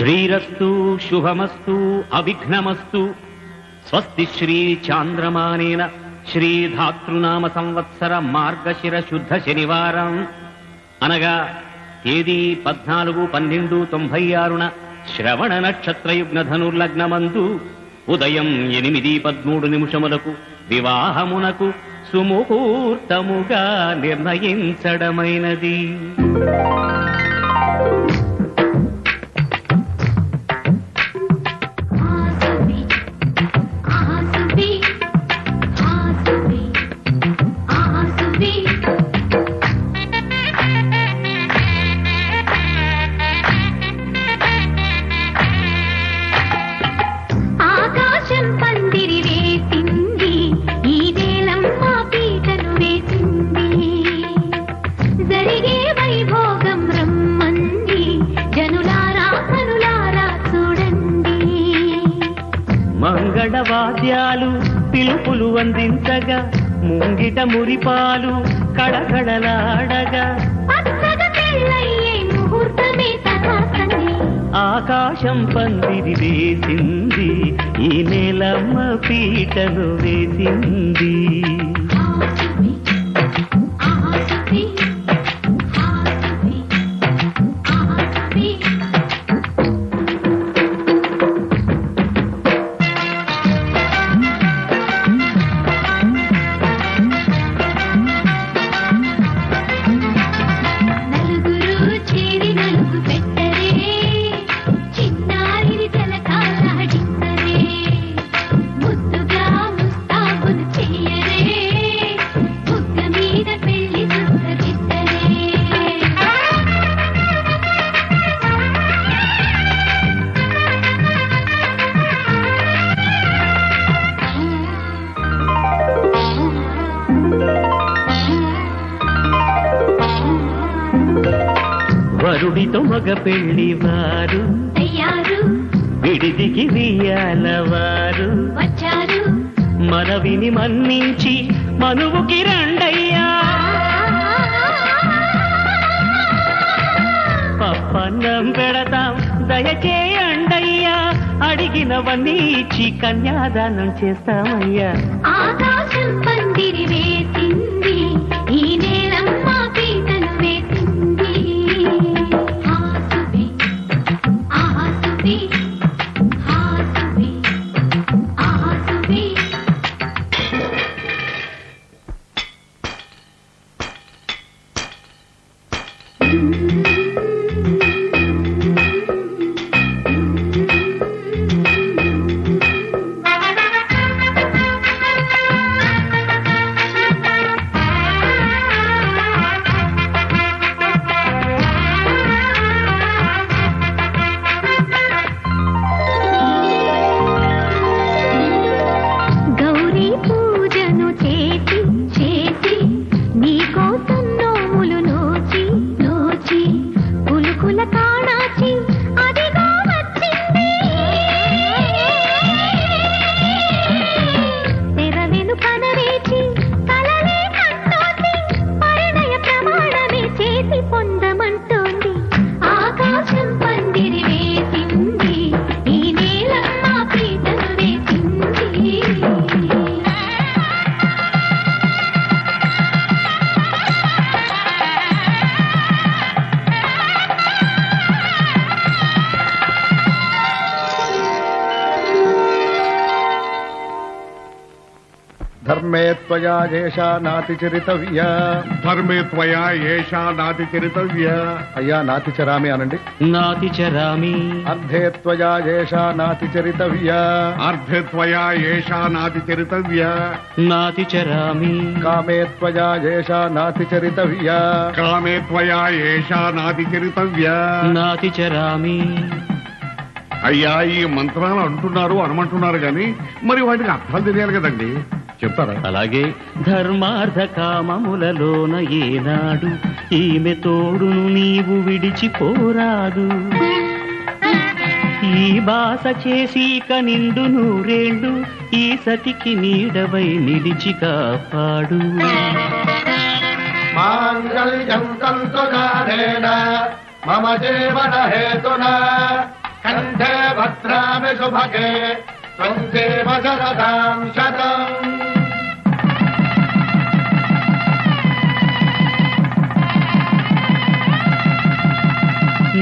శ్రీరస్తు శుభమస్తు అవిఘ్నమస్తు. స్వస్తి శ్రీ చాంద్రమానేన శ్రీధాతృనామ సంవత్సర మార్గశిర శుద్ధ శనివారం. అనగా తేదీ పద్నాలుగు పన్నెండు తొంభై ఆరున శ్రవణ నక్షత్రయుగ్న ధనుర్లగ్నమందు ఉదయం ఎనిమిది పద్మూడు నిమిషములకు వివాహమునకు సుముహూర్తముగా నిర్ణయించడమైనది. మంగళ వాద్యాలు పిలుపులు అందించగా ముంగిట మురిపాలు కడకడలాడగా ఆకాశం పందిరి వేసింది ఈ నేలమ్మ పీటను వేసింది. వరుడితో మగ పెళ్ళి వారు విడిదికి వియ్యాల వారు వచ్చారు. మనవిని మన్నించి మనువుకి రండయ్యా పప్పన్నం పెడతాం దయచేయండయ్యా. అడిగినవన్నీ ఇచ్చి కన్యాదానం చేస్తామయ్యా. ఆకాశం పందిరి ధర్మే త్వయా ఏషా నాతి చరితవ్య. ధర్మే త్వయా ఏషా నాతి చరితవ్య. అయ్యా నాతి చరామి అనండి. నాతి చరామి. అర్ధే త్వయా ఏషా నాతి చరితవ్య. అర్ధే త్వయా ఏషా నాతి చరితవ్య. నాతి చరామి. కామే త్వయా ఏషా నాతి చరితవ్య. కామే త్వయా ఏషా నాతి చరితవ్య. నాతి చరామి. అయ్యా ఈ మంత్రాలు అంటున్నారు అనమంటున్నారు గాని మరి వాటికి అర్థాలు తెలియాలి కదండి. చెప్తారా? అలాగే ధర్మార్థ కామములలోన ఏనాడు ఈమె తోడును నీవు విడిచిపోరాదు. ఈ బాస చేసి నిండు నూరేళ్ళు ఈ సతికి నీడవై నిలిచి కాపాడు. మాంగళ్యం తంతునాథేన మమ జీవన హేతున కంఠే భద్రామి శుభగే త్వం దేవ శరదాం శతం.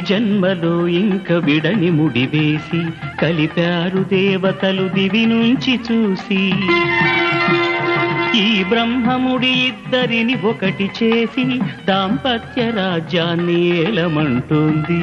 జన్మలో ఇంక విడని ముడివేసి కలిపారు దేవతలు దివి నుంచి చూసి. ఈ బ్రహ్మముడి ఇద్దరిని ఒకటి చేసి దాంపత్య రాజ్యాన్ని ఏలమంటుంది.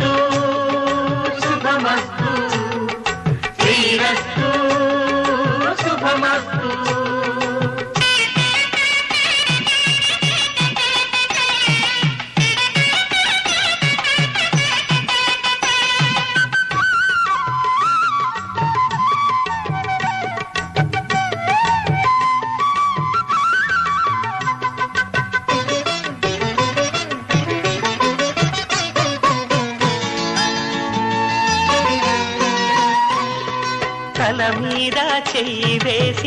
శ్రీరస్తు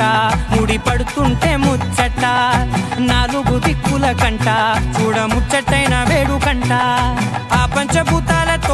ముళ్ళట ముడి పడుతుంటే ముచ్చట నాలుగు దిక్కుల కంట చూడ ముచ్చటైన వేడుకంట. ఆ పంచభూతాలతో